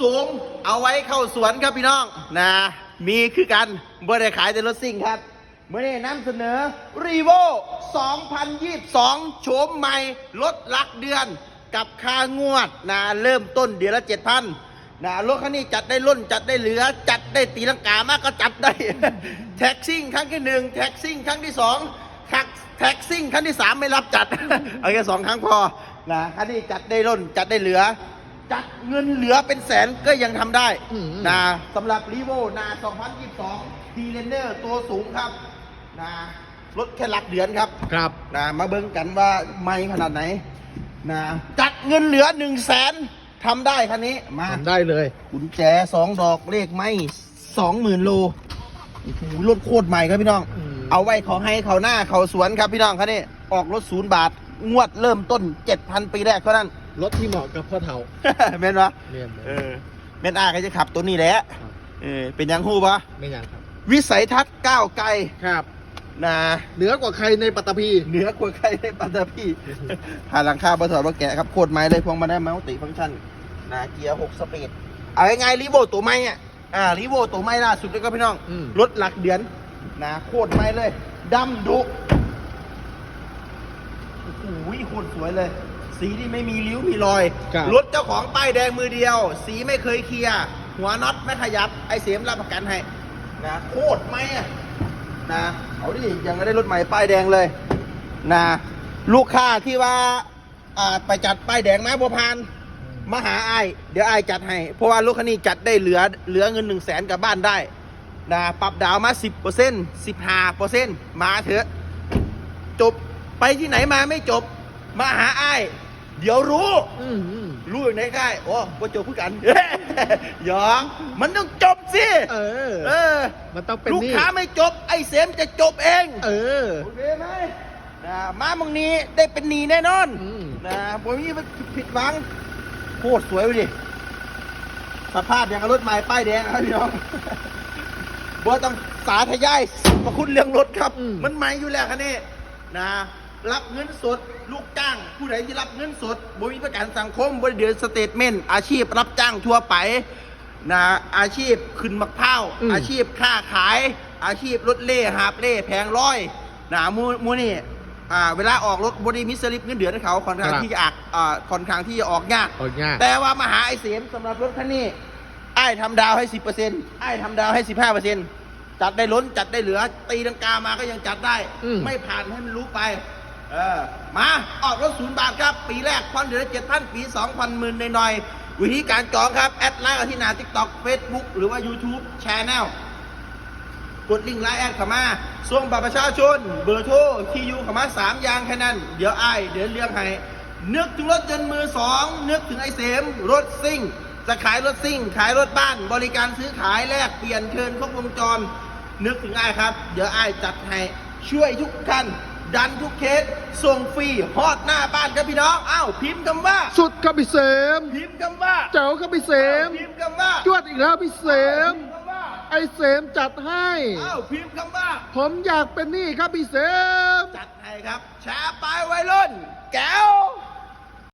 สูง เอาไว้เข้าสวนครับพี่น้องนะมีคือกันบ่ได้ขายแต่รถซิ่งครับเมื่อนี้นำเสนอรีโว2022 โฉมใหม่ลดหลักเดือนกับค่างวดนะเริ่มต้นเดือนละ 7,000นะรถคันนี้จัดได้ล้นจัดได้เหลือ จัดได้ตีลังกามากก็จัดได้ แท็กซิ่งครั้งที่หนึ่งแท็กซิ่งครั้งที่สองแท็กแท็กซิ่งครั้งที่สามไม่รับจัด เอาแค่สองครั้งพอนะคันนี้จัดได้ล้นจัดได้เหลือ จัดเงินเหลือเป็นแสนก็ยังทำได้อืม นะสำหรับรีโวนา2022ดีเลนเนอร์ตัวสูงครับนะรถแค่หลักเดือนครับ ครับ นะมาเบิ่งกันว่าไม่ขนาดไหนนะจัดเงินเหลือ1 0 0 0 0แสนทำได้คันนี้ มา ทำได้เลย กุญแจสองดอกเลขไม่สองหมื่นโลโอ้โหรถโคตรใหม่ครับพี่น้อง อืม เอาไว้เขาให้เขาหน้าเขาสวนครับพี่น้องคันนี้ ออกรถศูนย์บาท งวดเริ่มต้น 7,000 ปีแรกเท่านั้น รถที่เหมาะกับพ่อเฒ่าแม่นวะเรียนเออแม่นอาก็จะขับตัวนี้แหละเออเป็นยังหู้ปะไม่ยังครับ วิสัยทัศน์ก้าวไกลครับนะเหนือกว่าใครในปัตตภีเหนือกว่าใครในปัตตภีผ่านหลังคาบะถอดบะแกะครับโคตรไม้เลยพวงมาได้มัลติฟังก์ชันนะเกียร์6สปีดเอาง่ายๆรีโวตัวใหม่อะอ่ารีโวตัวใหม่ล่าสุดเลยครับพี่น้องอืมรถหลักเดือนนะโคตรไม้เลยดำดุโอ้โหโคตรสวยเลย สีที่ไม่มีริ้วมีรอยครับ รถเจ้าของป้ายแดงมือเดียว สีไม่เคยเคลียร์หัวน็อตไม่ขยับ ไอเสียมรับประกันให้นะโคตรไม้อะนะเอาดิยังไม่ได้รถใหม่ป้ายแดงเลยนะลูกค้าที่ว่าอ่าไปจัดป้ายแดงมาบัวพาน มาหาไอ้ายเดี๋ยวไอ้ายจัดให้ เพราะว่ารถคันนี้จัดได้เหลือเหลือเงินหนึ่งแสนกลับบ้านได้นะปรับดาวมาสิบเปอร์เซ็นต์สิบห้าเปอร์เซ็นต์มาเถอะ จบไปที่ไหนมาไม่จบ มาหาไอ้ายเดี๋ยวรู้ อืมอืมรู้อยู่ในค่ายโอ้ว่าจบพูดกัน หยองมันต้องจบสิเออ เออมันต้องเป็นลูกนี่ค้าไม่จบ ไอ้เสมจะจบเองเออ โอเคไหมนะมามึงนี้ได้เป็นหนีแน่นอนอืม นะผมนี่มันผิดหวังโคตรสวยเลยดิสภาพอย่างกับรถใหม่ป้ายแดงครับพี่น้องบัวต้องสาธยายมาคุณเรื่องรถครับ อืม มันใหม่อยู่แล้วคันนี้นะ รับเงินสด ลูกจ้าง ผู้ใดที่รับเงินสดบริประกันสังคมบริเดือนสเตทเมนต์อาชีพรับจ้างทั่วไปนะอาชีพขึ้นมะพร้าวอืม อาชีพค้าขาย อาชีพรถเล่หาบเล่แพงร้อยนะมูมูนี่อ่าเวลาออกรถบริมิสลิปเงินเดือนให้เขาค่อนข้างครับที่จะอักอ่าค่อนข้างที่จะออกยาก เอาง่าย แต่ว่ามาหาไอ้เสียมสำหรับรถคันนี้ไอ้ายทำดาวให้สิบเปอร์เซ็นต์ไอ้ายทำดาวให้สิบห้าเปอร์เซ็นต์จัดได้ล้นจัดได้เหลือ ตีลังกามาก็ยังจัดได้ อืม ไม่ผ่านให้มันรู้ไป เออมาออกรถศูนย์บาทครับ ปีแรกผ่อนเดือนละเจ็ดพันปีสองพันหมื่นหน่อยๆวิธีการจองครับ แอดไลน์กับที่หน้าทิกตอกเฟซบุ๊กหรือว่า YouTube แชนแนลกดลิงก์ไลน์แอดเข้ามาส่งบัตรประชาชน เบอร์โทรที่อยู่เข้ามาสามอย่างแค่นั้น เดี๋ยวไอ้ายเดี๋ยวเลี้ยงให้นึกถึงรถยนต์มือสองนึกถึงไอเสมรถซิ่ง จะขายรถซิ่ง ขายรถบ้าน บริการซื้อขายแลกเปลี่ยนเทิร์นครบวงจร นึกถึงไอ้ครับ เดี๋ยวไอ้ายจัดให้ช่วยทุกท่าน ดันทุกเคส ส่งฟรีฮอดหน้าบ้านครับพี่น้องอ้าวพิมพ์คำว่า สุดครับพี่เสมพิมพ์คำว่าเจ๋วครับพี่เสมพิมพ์คำว่าจวดอีกแล้วพี่เสม พิมพ์คำว่าไอเสมจัดให้ อ้าวพิมพ์คำว่า ผมอยากเป็นหนี่ครับพี่เสม จัดให้ครับแชร์ไปวัยรุ่น แก้ว